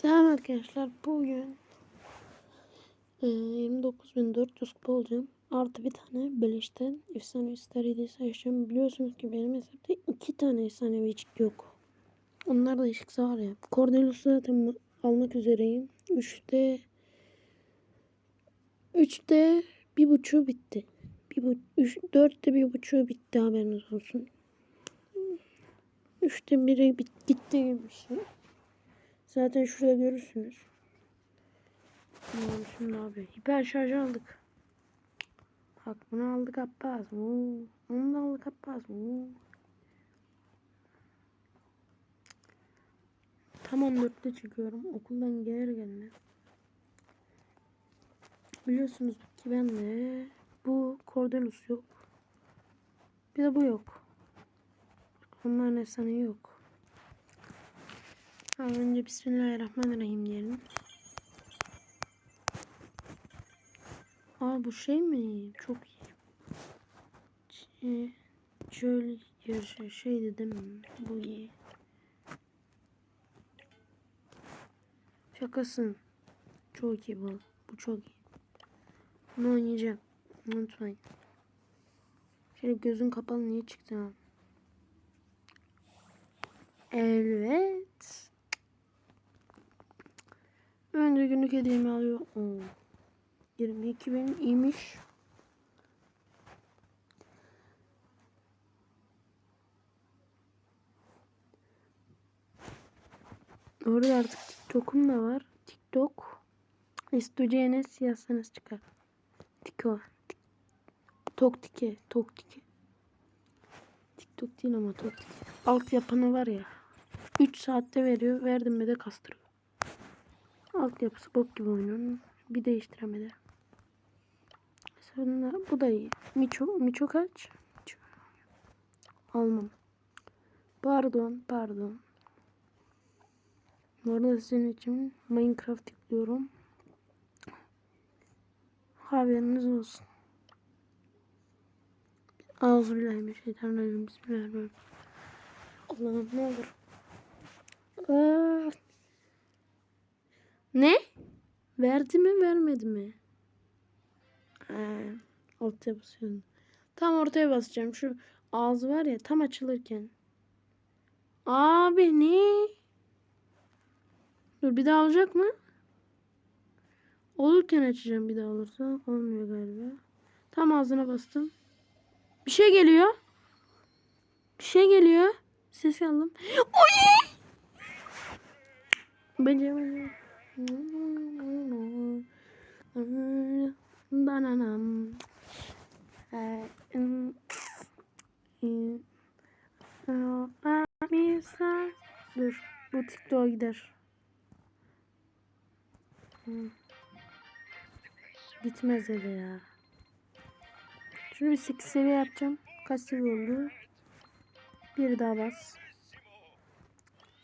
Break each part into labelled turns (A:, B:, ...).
A: Selam arkadaşlar. Bugün e, 29.400 kupa olacağım. Artı bir tane beleşten efsane star hediyesi açacağım. Biliyorsunuz ki benim hesapta iki tane efsane çık yok. Onlar da çıksa var ya. Cordelius'u zaten almak üzereyim. Üçte üçte bir buçuğu bitti. Bir bu, üç, dörtte bir buçuğu bitti haberiniz olsun. Üçte biri bit, gitti gibi bir şey. Zaten şurada görürsünüz. Tamam şimdi abi. Hiper şarj aldık. Bak bunu aldık Abbas. Oo. Onu da aldık Abbas. Oo. Tamam dörtte çıkıyorum. Okuldan gelir gelmez. Biliyorsunuz ki ben de bu Cordelus yok. Bir de bu yok. Onların efsane yok. Tamam, önce Bismillahirrahmanirrahim diyelim. Aa bu şey mi? Çok iyi. Şöyle yarışı şey dedim. Bu iyi. Şakasın. Çok iyi bu. Bu çok iyi. Bunu oynayacağım. Unutmayın. Şöyle gözün kapalı niye çıktı ha? Evet. Önce günlük hediyemi alıyor. Oo. 22 bin iyiymiş. Orada artık TikTok'um da var. TikTok. İsteyeceğiniz yazsanız çıkar. Tiko. Tok tike. Tok tike. TikTok değil ama tok tike. Alt yapını var ya. 3 saatte veriyor. Verdim mi de kastırıyor. Altyapısı bok gibi oyunun. Bir değiştiremedi. Sonra bu da iyi. Miço, Miço kaç? Almam. Pardon, pardon. Bu arada sizin için Minecraft yüklüyorum. Haberiniz olsun. Euzubillahimineşşeytanirracim. Bismillahirrahmanirrahim. Allah'ım ne olur. Aa. Ne? Verdi mi vermedi mi? Ee, ortaya basıyorum. Tam ortaya basacağım. Şu ağzı var ya tam açılırken. Abi ne? Dur bir daha olacak mı? Olurken açacağım bir daha olursa. Olmuyor galiba. Tam ağzına bastım. Bir şey geliyor. Bir şey geliyor. Ses aldım. Oy! Bence bence. Bananam. Dur. Bu TikTok'a gider. Gitmez dedi ya. Şunu bir 8 seviye yapacağım. Kaç seviye oldu? Bir daha bas.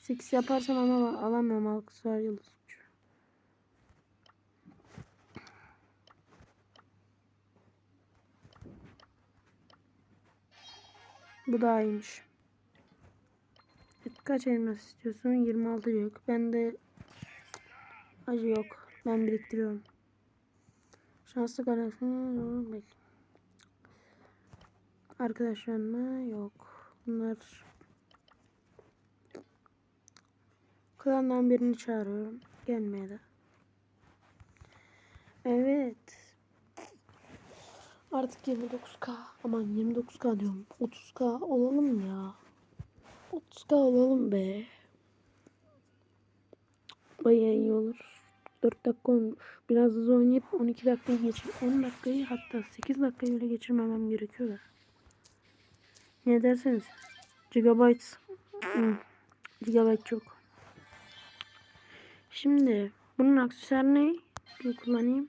A: 8 yaparsam ama alamıyorum aksesuar yıldız. Bu daha iyiymiş. Kaç elmas istiyorsun? 26 yok. Ben de acı yok. Ben biriktiriyorum. Şanslı karakter bek. Arkadaşlar mı? Yok. Bunlar klandan birini çağırıyorum. Gelmeye de. Evet. Artık 29k. Aman 29k diyorum. 30k olalım ya. 30k olalım be. Bayağı iyi olur. 4 dakika olmuş. Biraz hızlı oynayıp 12 dakikayı geçir. 10 dakikayı hatta 8 dakikayı bile geçirmemem gerekiyor da. Ne derseniz. Gigabyte. Hmm. Gigabyte çok. Şimdi bunun aksesuar ne? Bir kullanayım.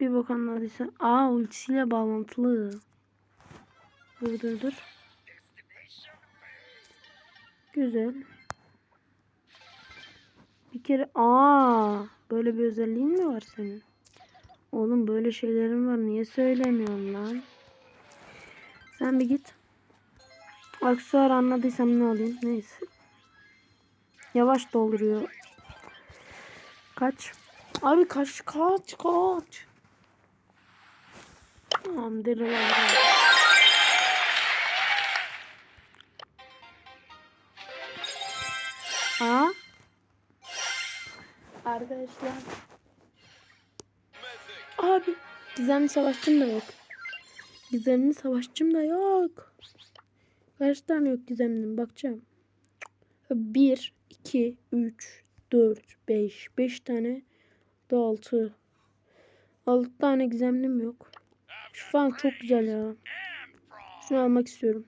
A: Bir bak anladıysa. Aa ultisiyle bağlantılı. Dur dur dur. Güzel. Bir kere aa böyle bir özelliğin mi var senin? Oğlum böyle şeylerin var. Niye söylemiyorsun lan? Sen bir git. Aksesuar anladıysam ne alayım? Neyse. Yavaş dolduruyor. Kaç? Abi kaç kaç kaç. Tamam deli Ha? Arkadaşlar. Abi gizemli savaşçım da yok. Gizemli savaşçım da yok. Kaç tane yok gizemlim bakacağım. 1, 2, 3, 4, 5. 5 tane da 6. 6 tane gizemlim yok. Şu falan çok güzel ya. Şunu almak istiyorum.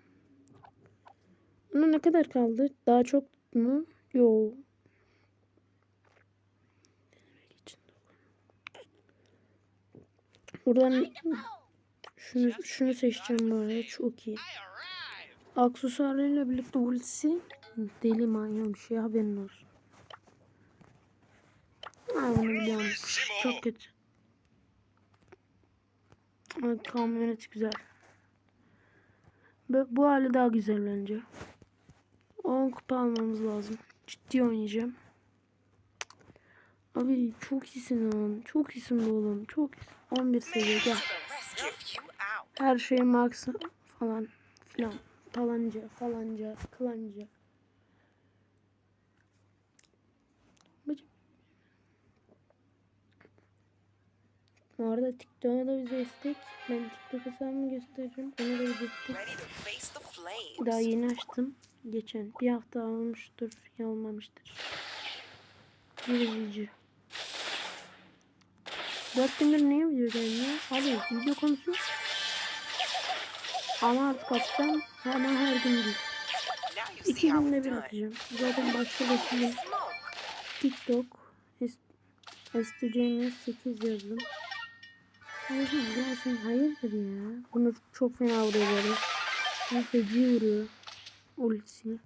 A: Buna ne kadar kaldı? Daha çok mu? Yo. Buradan şunu şunu seçeceğim arada. Çok iyi. Aksesuarlarıyla birlikte ultisi deli manyak bir şey haberin olsun. Ha bunu biliyorum. Çok kötü. Evet, kamyonet güzel. Bu, hali daha güzel bence. 10 kupa almamız lazım. Ciddi oynayacağım. Abi çok iyisin oğlum. Çok iyisin bu oğlum. Çok iyisin. 11 seviye gel. Her şey max falan filan. Falanca falanca kılanca. Bu arada TikTok'a da bize istek. Ben TikTok hesabımı göstereceğim. Ona da istek. Daha yeni açtım. Geçen bir hafta olmuştur ya olmamıştır. Bir izleyici. Dört gündür niye video gelmiyor? Abi video konusu ama artık atacağım ama her gün değil. İki günde bir atacağım. Zaten başka bir TikTok STC'ne 8 yazdım. Hayır gelsin hayırdır ya. Bunu çok fena vuruyor böyle. Bu feci vuruyor. Ultisi.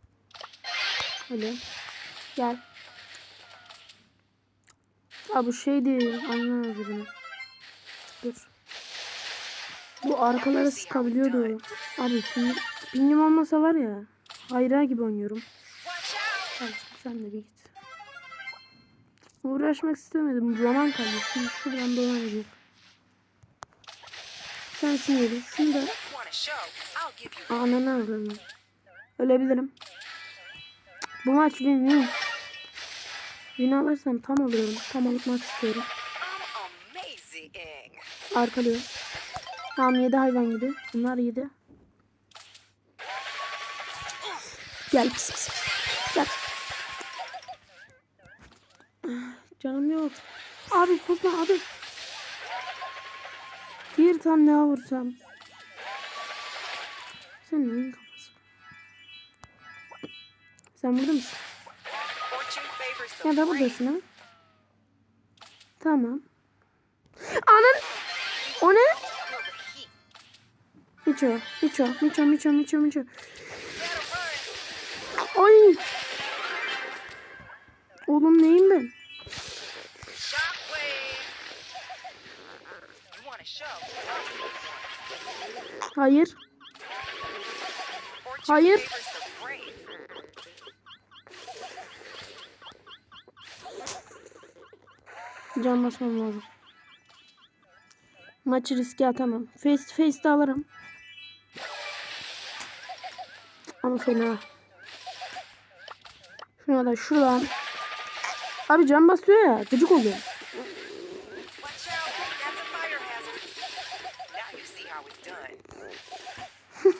A: Hadi. Gel. Abi bu şey değil. Anlamaz bunu. Dur. Bu arkalara sıkabiliyordu. Abi ping, pingim olmasa var ya. Hayra gibi oynuyorum. Hadi sen de bir git. Uğraşmak istemedim. Zaman. Şimdi şuradan dolanacak. Sen yedi. Şunu da ananı alalım. Ölebilirim. Bu maç win win. Win alırsam tam alıyorum. Tam alıp istiyorum. Arkalıyor. Tamam yedi hayvan gibi. Bunlar yedi. Gel pis. pis. Gel. Canım yok. Abi kusma abi. Tane daha vursam. Sen neyin kafası? Sen burada mısın? Ya da buradasın ha. Tamam. Anan. O ne? Miço, Miço, Miço, Miço, Miço, Miço. Ay. Oğlum neyim ben? Hayır. Hayır. Can basmam lazım. Maçı riske atamam. Face to face de alırım. Ama fena. Şuna da şuradan. Abi can basıyor ya. Gıcık oluyor.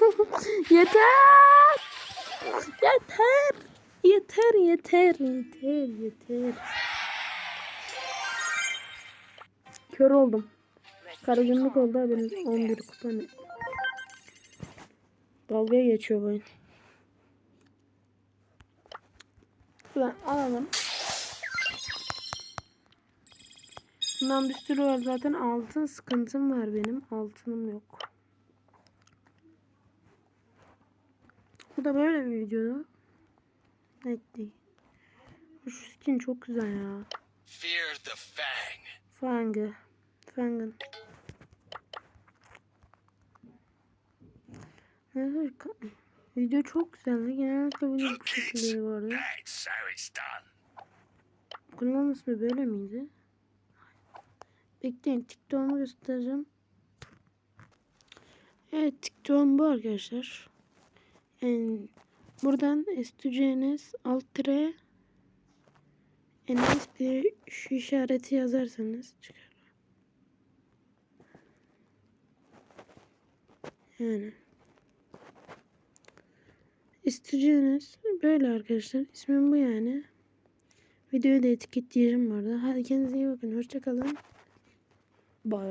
A: yeter. Yeter. Yeter yeter yeter yeter. Kör oldum. Karagünlük oldu haberiniz 11 kupa ne? Dalgaya geçiyor bu oyun. Ulan alalım. Bundan bir sürü var zaten altın sıkıntım var benim. Altınım yok. Bu da böyle bir videoda. Evet değil. Şu skin çok güzel ya.
B: Fear the Fang.
A: Fangı. Fangın. Video çok güzeldi. Genellikle video bu şekilde
B: done.
A: Kullanım ismi böyle miydi? Bekleyin TikTok'umu göstereceğim. Evet TikTok'um bu arkadaşlar. Yani buradan S2CNS alt tire NS bir şu işareti yazarsanız çıkar. Yani. S2CNS böyle arkadaşlar. İsmim bu yani. Videoyu da etiketleyeceğim bu arada. Hadi kendinize iyi bakın. Hoşçakalın. Bye.